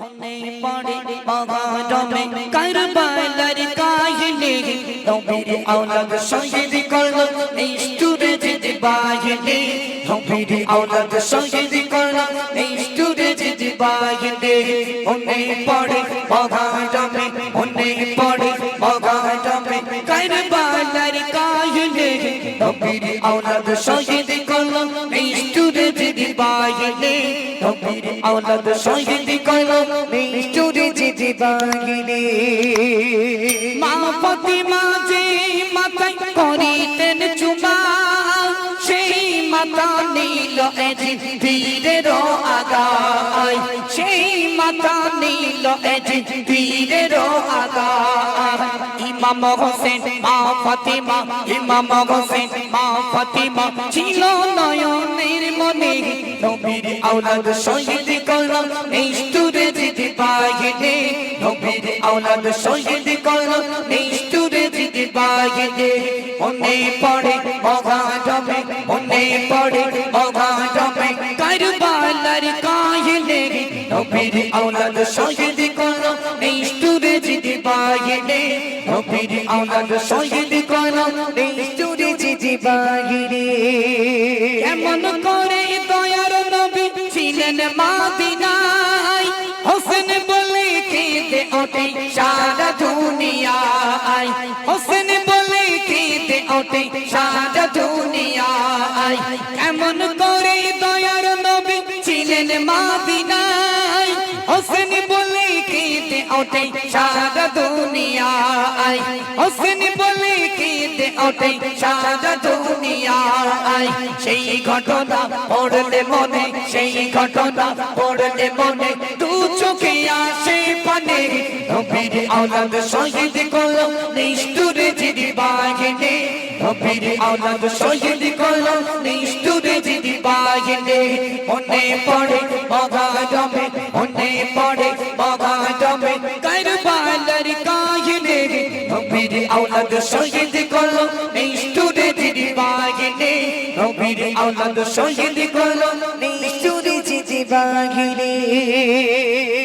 হনে পড়ে মগরমে কারবালার কাহিনী নবীর আওলাদ শহীদ করল নিষ্ঠুরে জিদ বাহিনী নবীর আওলাদ শহীদ করল নিষ্ঠুরে জিদ বাহিনী হনে পড়ে মগরমে হনে পড়ে মগরমে কারবালার কাহিনী নবীর আওলাদ শহীদ করল নিষ্ঠুরে জিদ বাহিনী নবীর আওলাদ শহীদ করল, নিষ্ঠুরে জিজি বাহিনী মা ফতিমা যে মাথায় করিতেন চুমা, সেই মাতা নীল এজি ধীরের আগায় সেই মাতা নীল এজি ধীরের ইমাম হোসেন, মা ফতিমা, ইমাম হোসেন, মা ফতিমা ছিল নয়নের মনে। নবীর আওলাদ শহীদ করলাম, নিষ্ঠুরে জিতে পাইনে নবীর আওলাদ শহীদ করলাম, নিষ্ঠুরে জিতে পাইনে মনে পড়ে মগাজমে মনে পড়ে মগাজমে নবীর আওলাদ শহীদ করলাম নিষ্ঠুরে জিতে পাইনে নবীর আওলাদ শহীদ করলাম নিষ্ঠুরে জিতে পাইনে এমন করে দয়ার নবী ছিলেন মাদিনায়। হোসেন বলে কেঁদে ওঠে সারা দুনিয়ায়। হোসেন বলে কেঁদে ওঠে সারা দুনিয়ায়। এমন করে ওঠে সারা দুনিয়ায় হোসেন বলে কেঁদে ওঠে সারা দুনিয়ায় সেই ঘটনা পড়লে মনে, সেই ঘটনা পড়লে মনে। দু চোখে আসে পানে নবীর আওলাদ শহীদ করল নিষ্ঠুরে জিদি বাহিনী। নবীর আওলাদ শহীদ করল নিষ্ঠুরে জিদি বাহিনী। মনে পড়ে মগা জমে, মনে পড়ে মগা জমে কারবালার কাহিনী। নবীর আওলাদ শহীদ করল নিষ্ঠুরে জিদি বাহিনী। নবীর আওলাদ শহীদ করল নিষ্ঠুরে বাহিনী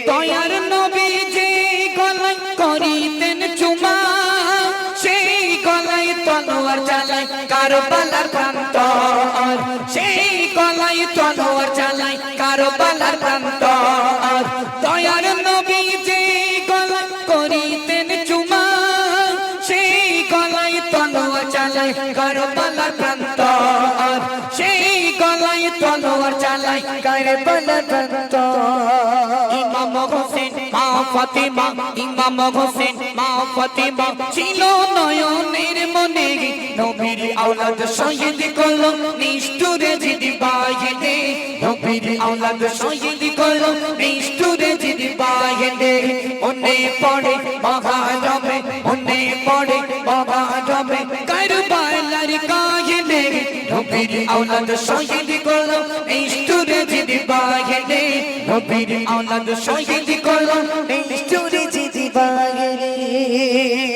দয়ার নবী যে গলায় করিতেন চুমা, সেই গলায় তলোয়ার চালায় কারবালার প্রান্ত। সেই গলায় তলোয়ার চালায় কারবালার প্রান্ত। দয়ার নবী যে গলায় করিতেন চুমা, সেই গলায় তলোয়ার চালায় কারবালার প্রান্ত। কারবালার প্রান্ত ইমাম হোসেন, মা ফাতিমা, ইমাম হোসেন, মা ফাতিমা। ছিল নয়নের মনে নবীর আওলাদ শহীদ করল, নিষ্ঠুরে জিদি বাহিনী। নবীর আওলাদ শহীদ করল, নিষ্ঠুরে জিদি বাহিনী। মনে পড়ে মহারমে মনে পড়ে মহারমে কারবালার কাহিনী নবীর আওলাদ শহীদ করল নিষ্ঠুরে জিদি বাহিনী নবীর আওলাদ শহীদ করল নিষ্ঠুরে জিদি বাহিনী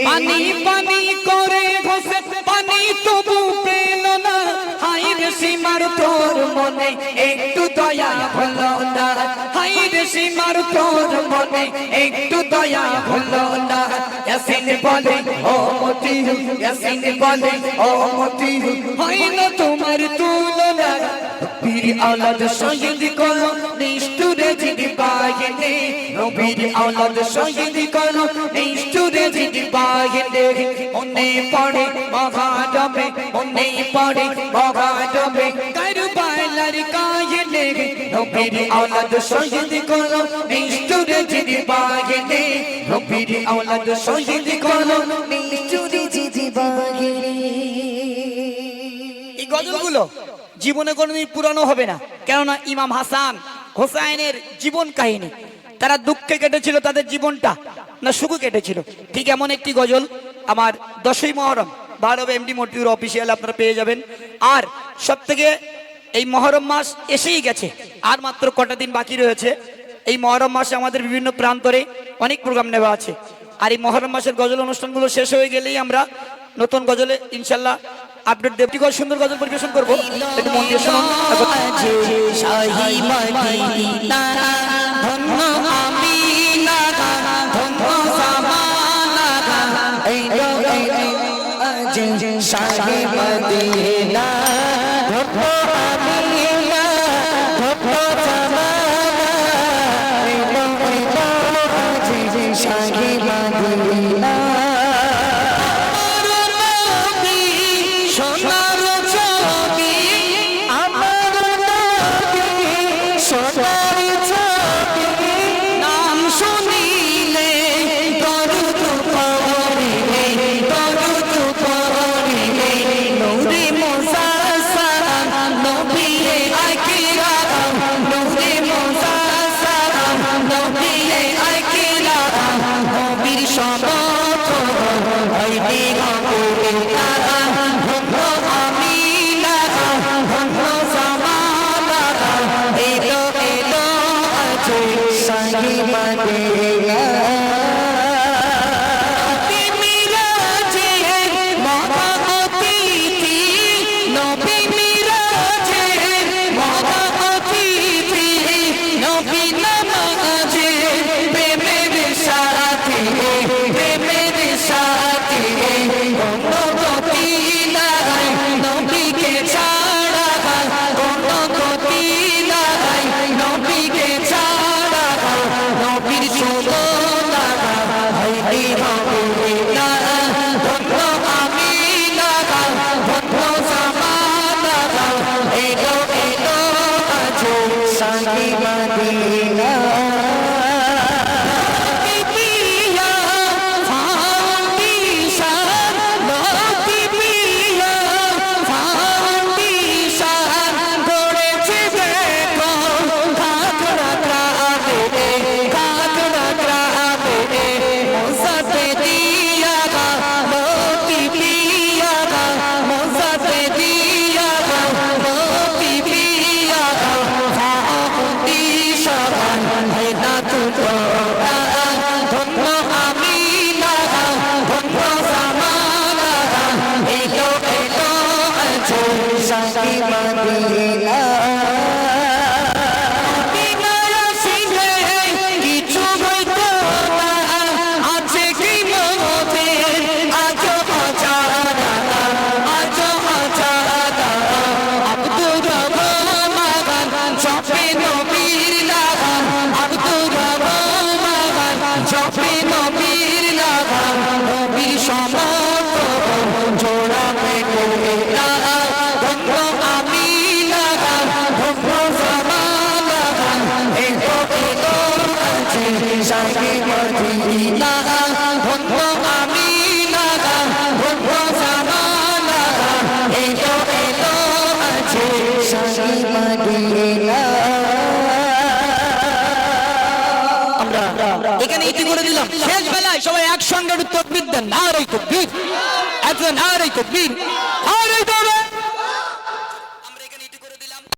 পানি পানি করে ঘষে, পানি তবু পেল না হাইর সীমার তোর মনে একটু দয়া হলো না হাইর সীমার তোর মনে একটু দয়া হলো না ইয়াসিন বলে ও মতি ইয়াসিন বলে ও মতি হয় না তোমার তুলনা বীর আওলাদ শহীদ করো নিষ্ঠুরে জিদি বাহিনী নবীর আওলাদ শহীদ করো নিষ্ঠুরে জিদি বাহিনী মনে পড়ে মহাডবে মনে পড়ে মহাডবে কারবালার কাহিনী নবীর আওলাদ শহীদ করো, নিষ্ঠুরে জিদি নবীর আওলাদ শহীদ করো, নিষ্ঠুরে জিদি বাহিনী এই গজলগুলো জীবনে কোনোদিন পুরানো হবে না, কেননা ইমাম হাসান হোসাইনের জীবন কাহিনী। তারা দুঃখে কেটেছিল তাদের জীবনটা, না সুখে কেটেছিল। ঠিক এমন একটি গজল আমার দশই মহরম বারবে এমডি মটিউর অফিসিয়াল আপনারা পেয়ে যাবেন। আর সব থেকে এই মহরম মাস এসেই গেছে। আর মাত্র কটা দিন বাকি রয়েছে। এই মহরম মাসে আমাদের বিভিন্ন প্রান্তরে অনেক প্রোগ্রাম নেওয়া আছে। আর এই মহরম মাসের গজল অনুষ্ঠানগুলো শেষ হয়ে গেলেই আমরা নতুন গজলে ইনশাল্লাহ আপডেট দেব। সুন্দর গজল পরিবেশন করব? মন দিয়ে সেই সঙ্গী মদিনা শাহে মদিনা ধন্য আমি এখানে ইতি করে দিলাম। শেষ বেলায় সবাই একসঙ্গে উত্তর বিদ্যা নারী কবির একজন নারী কবির